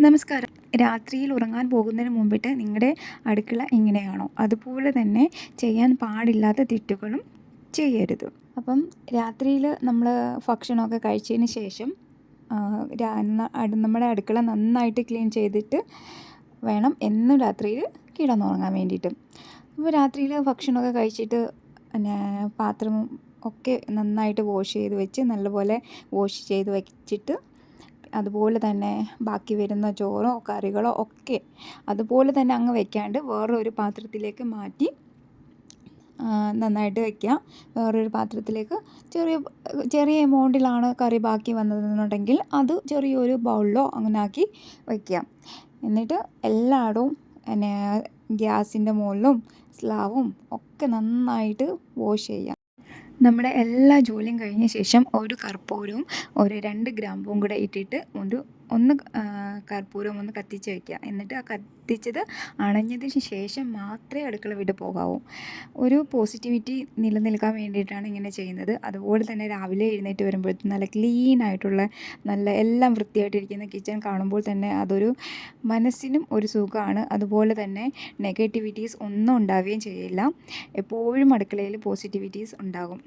നമസ്കാരം. രാത്രിയിൽ ഉറങ്ങാൻ പോകുന്നതിന് മുമ്പിട്ട് നിങ്ങളുടെ അടുക്കള ഇങ്ങനെയാണോ? അതുപോലെ തന്നെ ചെയ്യാൻ പാടില്ലാത്ത തെറ്റുകളും ചെയ്യരുത്. അപ്പം രാത്രിയിൽ നമ്മൾ ഭക്ഷണമൊക്കെ കഴിച്ചതിന് ശേഷം നമ്മുടെ അടുക്കള നന്നായിട്ട് ക്ലീൻ ചെയ്തിട്ട് വേണം എന്നും രാത്രിയിൽ കിടന്നുറങ്ങാൻ വേണ്ടിയിട്ട്. അപ്പോൾ രാത്രിയിൽ ഭക്ഷണമൊക്കെ കഴിച്ചിട്ട് പിന്നെ പാത്രം ഒക്കെ നന്നായിട്ട് വാഷ് ചെയ്ത് വെച്ച് നല്ലപോലെ വാഷ് ചെയ്ത് വെച്ചിട്ട് അതുപോലെ തന്നെ ബാക്കി വരുന്ന ചോറോ കറികളോ ഒക്കെ അതുപോലെ തന്നെ അങ്ങ് വെക്കാണ്ട് വേറൊരു പാത്രത്തിലേക്ക് മാറ്റി നന്നായിട്ട് വെക്കുക വേറൊരു പാത്രത്തിലേക്ക് ചെറിയ ചെറിയ എമൗണ്ടിലാണ് കറി ബാക്കി വന്നതെന്നുണ്ടെങ്കിൽ അത് ചെറിയൊരു ബൗളിലോ അങ്ങനെ ആക്കി വയ്ക്കുക എന്നിട്ട് എല്ലായിടവും പിന്നെ ഗ്യാസിന്റെ മുകളിലും സ്ലാവും ഒക്കെ നന്നായിട്ട് വാഷ് ചെയ്യുക നമ്മുടെ എല്ലാ ജോലിയും കഴിഞ്ഞ ശേഷം ഒരു കർപ്പൂരവും ഒരു രണ്ട് ഗ്രാമ്പും കൂടെ ഇട്ടിട്ട് ഒരു ഒന്ന് കർപ്പൂരം ഒന്ന് കത്തിച്ച് വയ്ക്കുക എന്നിട്ട് ആ കത്തിച്ചത് അണഞ്ഞതിന് ശേഷം മാത്രമേ അടുക്കള വിട്ട് പോകാവൂ. ഒരു പോസിറ്റിവിറ്റി നിലനിൽക്കാൻ വേണ്ടിയിട്ടാണ് ഇങ്ങനെ ചെയ്യുന്നത്. അതുപോലെ തന്നെ രാവിലെ എഴുന്നേറ്റ് വരുമ്പോഴത്തേക്കും നല്ല ക്ലീൻ ആയിട്ടുള്ള നല്ല എല്ലാം വൃത്തിയായിട്ടിരിക്കുന്ന കിച്ചൺ കാണുമ്പോൾ തന്നെ അതൊരു മനസ്സിനും ഒരു സുഖമാണ്. അതുപോലെ തന്നെ നെഗറ്റിവിറ്റീസ് ഒന്നും ഉണ്ടാവുകയും ചെയ്യില്ല. എപ്പോഴും അടുക്കളയിൽ പോസിറ്റിവിറ്റീസ് ഉണ്ടാകും.